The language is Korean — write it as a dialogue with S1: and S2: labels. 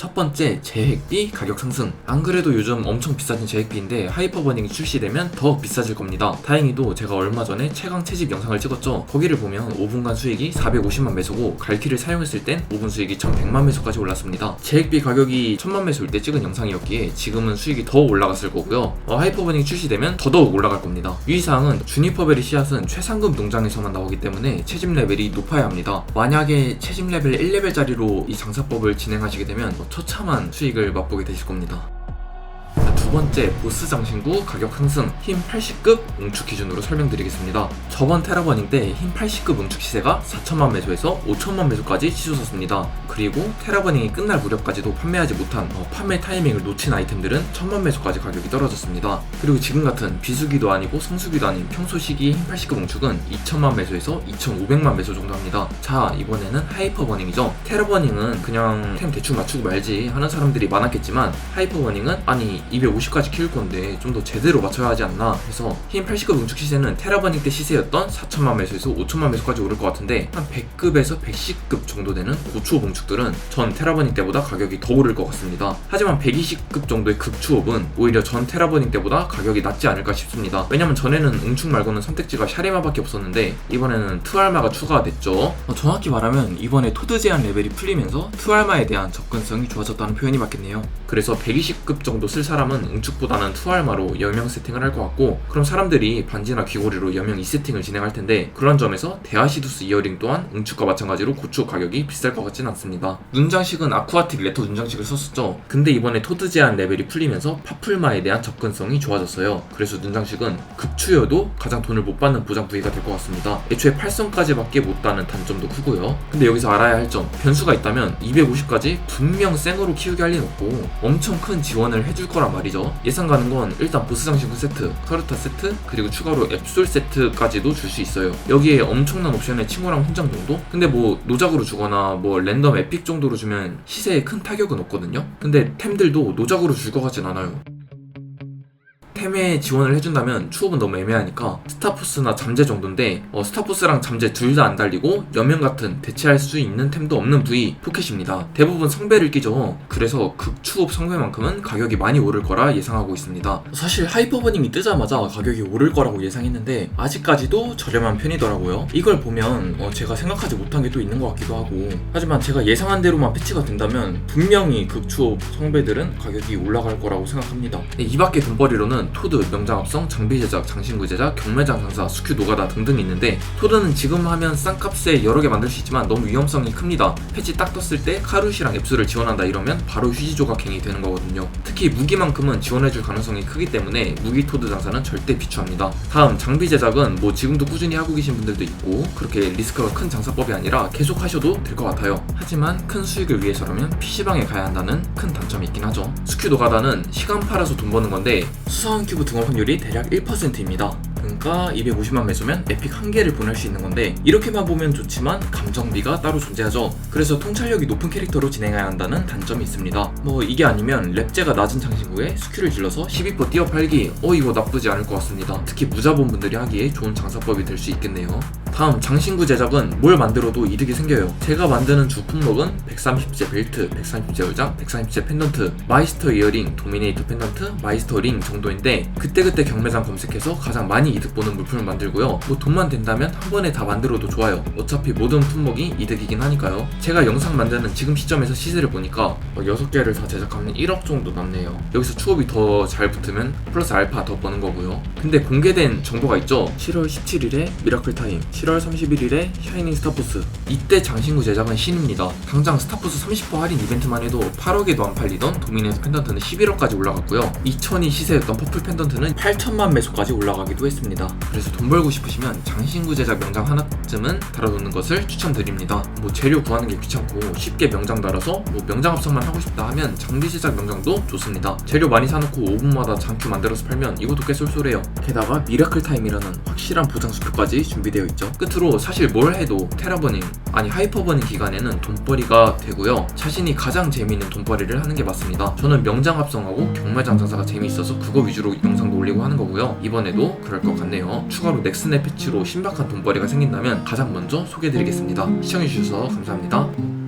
S1: 첫 번째 재획비 가격 상승. 안 그래도 요즘 엄청 비싸진 재획비인데 하이퍼버닝이 출시되면 더 비싸질 겁니다. 다행히도 제가 얼마 전에 최강 채집 영상을 찍었죠. 거기를 보면 5분간 수익이 450만 매소고 갈키를 사용했을 땐 5분 수익이 1100만 매소까지 올랐습니다. 재획비 가격이 1000만 매소일 때 찍은 영상이었기에 지금은 수익이 더 올라갔을 거고요. 어, 하이퍼버닝이 출시되면 더더욱 올라갈 겁니다. 유의사항은 주니퍼베리 씨앗은 최상급 농장에서만 나오기 때문에 채집 레벨이 높아야 합니다. 만약에 채집 레벨 1레벨짜리로 이 장사법을 진행하시게 되면 뭐 처참한 수익을 맛보게 되실 겁니다. 자, 두 번째 보스 장신구 가격 상승 힘 80급 응축 기준으로 설명드리겠습니다. 저번 테라버닝 때 힘 80급 응축 시세가 4천만 매소에서 5천만 매소까지 치솟았습니다. 그리고 테라버닝이 끝날 무렵까지도 판매하지 못한 어, 판매 타이밍을 놓친 아이템들은 천만 매소까지 가격이 떨어졌습니다. 그리고 지금 같은 비수기도 아니고 성수기도 아닌 평소 시기의 힘 80급 응축은 2천만 매소에서 2,500만 매소 정도 합니다. 자 이번에는 하이퍼 버닝이죠. 테라버닝은 그냥 템 대충 맞추고 말지 하는 사람들이 많았겠지만 하이퍼 버닝은 아니 250 까지 키울 건데 좀 더 제대로 맞춰야 하지 않나 해서 힘 80급 응축 시세는 테라버닝 때 시세였던 4천만 매수에서 5천만 매수까지 오를 것 같은데 한 100급에서 110급 정도 되는 고추업 응축들은 전 테라버닝 때보다 가격이 더 오를 것 같습니다. 하지만 120급 정도의 극추업은 오히려 전 테라버닝 때보다 가격이 낮지 않을까 싶습니다. 왜냐면 전에는 응축 말고는 선택지가 샤리마밖에 없었는데 이번에는 투알마가 추가가 됐죠. 어, 정확히 말하면 이번에 토드 제한 레벨이 풀리면서 투알마에 대한 접근성이 좋아졌다는 표현이 맞겠네요. 그래서 120급 정도 쓸 사람은 응축보다는 투알마로 여명 세팅을 할 것 같고 그럼 사람들이 반지나 귀고리로 여명 2세팅을 진행할 텐데 그런 점에서 데아시두스 이어링 또한 응축과 마찬가지로 고추 가격이 비쌀 것 같진 않습니다. 눈장식은 아쿠아틱 레터 눈장식을 썼었죠. 근데 이번에 토드 제한 레벨이 풀리면서 파풀마에 대한 접근성이 좋아졌어요. 그래서 눈장식은 급추여도 가장 돈을 못 받는 보장 부위가 될 것 같습니다. 애초에 8성까지밖에 못 따는 단점도 크고요. 근데 여기서 알아야 할 점, 변수가 있다면 250까지 분명 생으로 키우게 할 리는 없고 엄청 큰 지원을 해줄 거란 말이죠. 예상 가는 건 일단 보스 장신구 세트, 카르타 세트, 그리고 추가로 앱솔 세트까지도 줄 수 있어요. 여기에 엄청난 옵션의 친구랑 훈장 정도? 근데 뭐 노작으로 주거나 뭐 랜덤 에픽 정도로 주면 시세에 큰 타격은 없거든요. 근데 템들도 노작으로 줄 것 같진 않아요. 템에 지원을 해준다면 추업은 너무 애매하니까 스타포스나 잠재 정도인데 어, 스타포스랑 잠재 둘 다 안 달리고 여명 같은 대체할 수 있는 템도 없는 부위 포켓입니다. 대부분 성배를 끼죠. 그래서 극추업 성배만큼은 가격이 많이 오를 거라 예상하고 있습니다. 사실 하이퍼버닝이 뜨자마자 가격이 오를 거라고 예상했는데 아직까지도 저렴한 편이더라고요. 이걸 보면 어, 제가 생각하지 못한 게 또 있는 것 같기도 하고 하지만 제가 예상한 대로만 패치가 된다면 분명히 극추업 성배들은 가격이 올라갈 거라고 생각합니다. 네, 이 밖에 돈벌이로는 토드, 명장합성, 장비 제작, 장신구 제작, 경매장 상사, 스큐 노가다 등등 있는데 토드는 지금 하면 싼 값에 여러 개 만들 수 있지만 너무 위험성이 큽니다. 패치 딱 떴을 때 카루시랑 앱수를 지원한다 이러면 바로 휴지 조각행이 되는 거거든요. 특히 무기만큼은 지원해줄 가능성이 크기 때문에 무기 토드 장사는 절대 비추합니다. 다음 장비 제작은 뭐 지금도 꾸준히 하고 계신 분들도 있고 그렇게 리스크가 큰 장사법이 아니라 계속 하셔도 될 것 같아요. 하지만 큰 수익을 위해서라면 PC방에 가야 한다는 큰 단점이 있긴 하죠. 스큐 노가다는 시간 팔아서 돈 버는 건데 수 사원 큐브 등업 확률이 대략 1%입니다. 그러니까 250만 매수면 에픽 한 개를 보낼 수 있는 건데 이렇게만 보면 좋지만 감정비가 따로 존재하죠. 그래서 통찰력이 높은 캐릭터로 진행해야 한다는 단점이 있습니다. 뭐 이게 아니면 랩제가 낮은 장신구에 스큐를 질러서 12% 띄어 팔기 어 이거 나쁘지 않을 것 같습니다. 특히 무자본 분들이 하기에 좋은 장사법이 될 수 있겠네요. 다음 장신구 제작은 뭘 만들어도 이득이 생겨요. 제가 만드는 주 품목은 130제 벨트, 130제 의장, 130제 펜던트, 마이스터 이어링, 도미네이터 펜던트, 마이스터 링 정도인데 그때그때 경매장 검색해서 가장 많이 이득 보는 물품을 만들고요. 뭐 돈만 된다면 한 번에 다 만들어도 좋아요. 어차피 모든 품목이 이득이긴 하니까요. 제가 영상 만드는 지금 시점에서 시세를 보니까 6개를 다 제작하면 1억 정도 남네요. 여기서 추업이 더 잘 붙으면 플러스 알파 더 버는 거고요. 근데 공개된 정보가 있죠. 7월 17일에 미라클 타임, 7월 31일에 샤이닝 스타포스. 이때 장신구 제작은 신입니다. 당장 스타포스 30% 할인 이벤트만 해도 8억에도 안 팔리던 도미네이터 펜던트는 11억까지 올라갔고요. 2000이 시세였던 퍼플 펜던트는 8천만 매소까지 올라가기도 했습니다. 그래서 돈 벌고 싶으시면 장신구 제작 명장 하나쯤은 달아놓는 것을 추천드립니다. 뭐 재료 구하는 게 귀찮고 쉽게 명장 달아서 뭐 명장 합성만 하고 싶다 하면 장비 제작 명장도 좋습니다. 재료 많이 사놓고 5분마다 장큐 만들어서 팔면 이것도 꽤 쏠쏠해요. 게다가 미라클 타임이라는 확실한 보장 수표까지 준비되어 있죠. 끝으로 사실 뭘 해도 테라버닝 아니 하이퍼버닝 기간에는 돈벌이가 되고요. 자신이 가장 재미있는 돈벌이를 하는 게 맞습니다. 저는 명장 합성하고 경매장 장사가 재미있어서 그거 위주로 영상도 올리고 하는 거고요. 이번에도 그럴 것 같네요. 추가로 넥슨의 패치로 신박한 돈벌이가 생긴다면 가장 먼저 소개해드리겠습니다. 시청해주셔서 감사합니다.